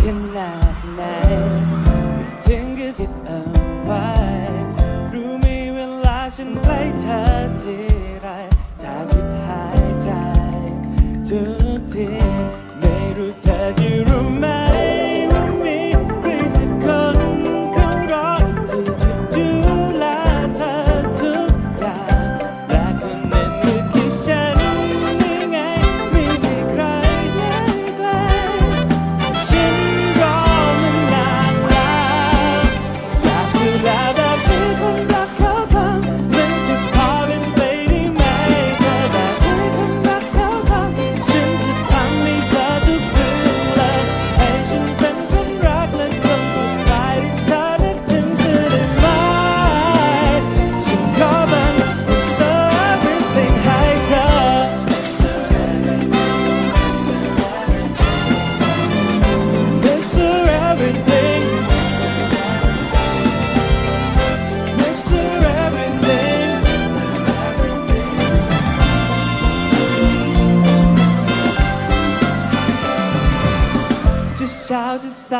ขนาดไหนไม่ถึงกับจิตเอาไว้รู้มีเวลาฉันใกล้เธอที่ไรจะพิดหายใจทุกทีไม่รู้เธอ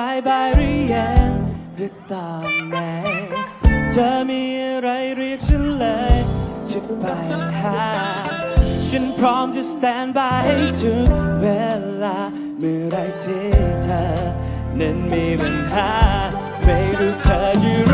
ายบายหรือยังหรือตอนไหนเธอมีอะไรเรียกฉันเลย จะไปหา ฉันพร้อมจะ stand by ให้ทุกเวลา เมื่อไรที่เธอ นั้นมีปัญหา ไม่รู้เธออยู่